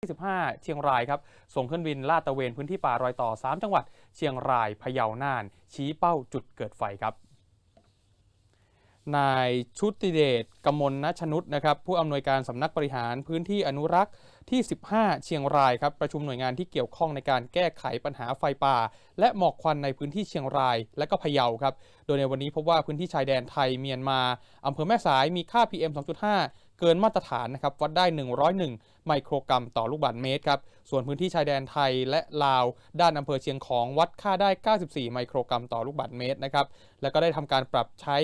25 เชียงรายครับ ส่งเครื่องบินลาดตระเวนพื้นที่ป่ารอยต่อ 3 จังหวัด เชียงราย พะเยา น่าน ชี้เป้าจุดเกิดไฟครับ นายชุติเดชกมลนชนุษนะครับ ผู้อำนวยการสำนักบริหารพื้นที่อนุรักษ์ที่ 15 เชียงรายครับ ประชุมหน่วยงานที่เกี่ยวข้องในการแก้ไขปัญหาไฟป่า และหมอกควันในพื้นที่เชียงรายและก็พะเยาครับ โดยในวันนี้พบว่าพื้นที่ชายแดนไทยเมียนมาอำเภอแม่สายมีค่า PM 2.5 เกินมาตรฐานนะครับวัดได้ 101 ไมโครกรัมต่อลูกบาศก์เมตรครับส่วนพื้นที่ชายแดนไทยและลาว ด้านอำเภอเชียงของวัดค่าได้ 94 ไมโครกรัมต่อลูกบาศก์เมตรนะครับแล้วก็ได้ทำการปรับใช้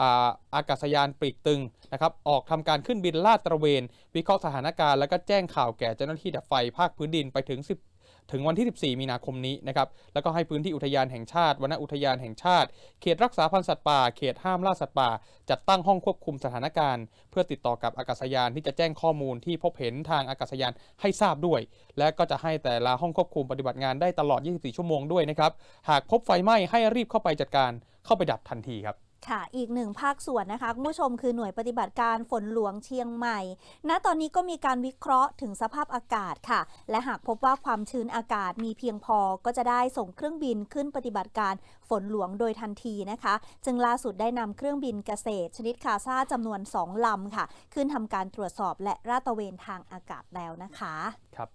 อาอากาศยานปลีกตึงนะครับออกทำการขึ้นบินลาดตระเวน วิเคราะห์สถานการณ์แล้วก็แจ้งข่าวแก่เจ้าหน้าที่ดับไฟภาคพื้นดินไปถึง10 ถึงวันที่ 14 มีนาคมนี้นะครับแล้วก็ให้พื้นที่อุทยานแห่งชาติวนอุทยานแห่งชาติ เขตรักษาพันธุ์สัตว์ป่า เขตห้ามล่าสัตว์ป่า จัดตั้งห้องควบคุมสถานการณ์ เพื่อติดต่อกับอากาศยานที่จะแจ้งข้อมูลที่พบเห็นทางอากาศยานให้ทราบด้วย และก็จะให้แต่ละห้องควบคุมปฏิบัติงานได้ตลอด 24 ชั่วโมงด้วยนะครับหากพบไฟไหม้ให้รีบเข้าไปจัดการเข้าไปดับทันทีครับ ค่ะ อีกหนึ่งภาคส่วนนะคะคุณผู้ชมคือหน่วยปฏิบัติการฝนหลวงเชียงใหม่ ณ ตอนนี้ก็มีการวิเคราะห์ถึงสภาพอากาศค่ะ และหากพบว่าความชื้นอากาศมีเพียงพอ ก็จะได้ส่งเครื่องบินขึ้นปฏิบัติการฝนหลวงโดยทันทีนะคะ จึงล่าสุดได้นำเครื่องบินเกษตร ชนิดคาซาจำนวน 2ลำค่ะ ขึ้นทำการตรวจสอบและราดตระเวนทางอากาศแล้วนะคะ ครับ